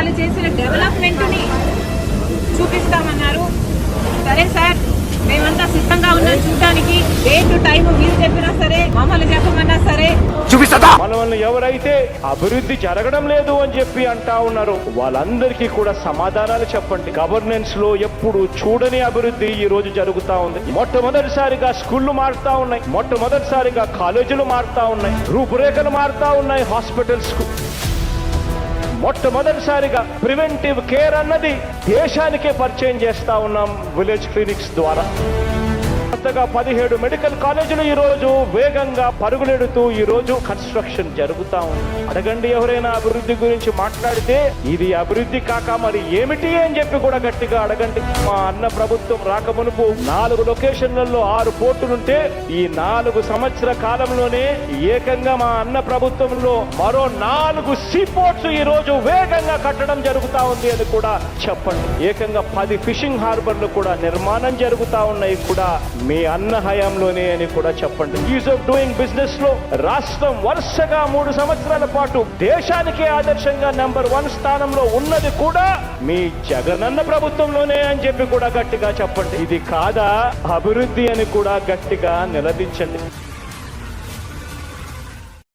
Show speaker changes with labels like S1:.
S1: వాళ్ళు చేసిన డెవలప్మెంట్ని చూపిస్తామన్నారు. సరే సార్ మేమంతా సిద్ధంగా ఉన్నాం చూడడానికి. డేట్ టైం మీరు చెప్పినా సరే మమ్మల్ని చెప్పమన్నా సరే.
S2: మనల్ని ఎవరైతే అభివృద్ధి జరగడం లేదు అని చెప్పి అంటా ఉన్నారు వాళ్ళందరికీ కూడా సమాధానాలు చెప్పండి. గవర్నెన్స్లో ఎప్పుడు చూడని అభివృద్ధి ఈ రోజు జరుగుతా ఉంది. మొట్టమొదటిసారిగా స్కూళ్ళు మారుతా ఉన్నాయి. మొట్టమొదటిసారిగా కాలేజీలు మారుతా ఉన్నాయి. రూపురేఖలు మారుతా ఉన్నాయి హాస్పిటల్స్కు మొట్టమొదటిసారిగా ప్రివెంటివ్ కేర్ అన్నది దేశానికే పరిచయం చేస్తా ఉన్నాం విలేజ్ క్లినిక్స్ ద్వారా. కొత్తగా పదిహేడు మెడికల్ కాలేజీలు ఈ రోజు వేగంగా పరుగులెడుతూ ఈ రోజు కన్స్ట్రక్షన్ జరుగుతా ఉంది. అడగండి ఎవరైనా అభివృద్ధి గురించి మాట్లాడితే ఇది అభివృద్ధి కాక మరి ఏమిటి అని చెప్పి కూడా గట్టిగా అడగండి. మా అన్న ప్రభుత్వం రాకమునుపు నాలుగు లొకేషన్లలో ఆరు పోర్టులుంటే ఈ నాలుగు సంవత్సర కాలంలోనే ఏకంగా మా అన్న ప్రభుత్వంలో మరో నాలుగు సీ పోర్ట్స్ ఈ రోజు వేగంగా కట్టడం జరుగుతా ఉంది అని కూడా చెప్పండి. ఏకంగా పది ఫిషింగ్ హార్బర్లు కూడా నిర్మాణం జరుగుతా ఉన్నాయి కూడా. మీ అన్న హయాంలోనే అని కూడా చెప్పండి. ఈజ్ ఆఫ్ డూయింగ్ బిజినెస్లో రాష్ట్రం వరుసగా మూడు సంవత్సరాల పాటు దేశానికే ఆదర్శంగా నెంబర్ వన్ స్థానంలో ఉన్నది కూడా మీ జగనన్న ప్రభుత్వంలోనే అని చెప్పి కూడా గట్టిగా చెప్పండి. ఇది కాదా? అభివృద్ధి అని కూడా గట్టిగా నిలదించండి.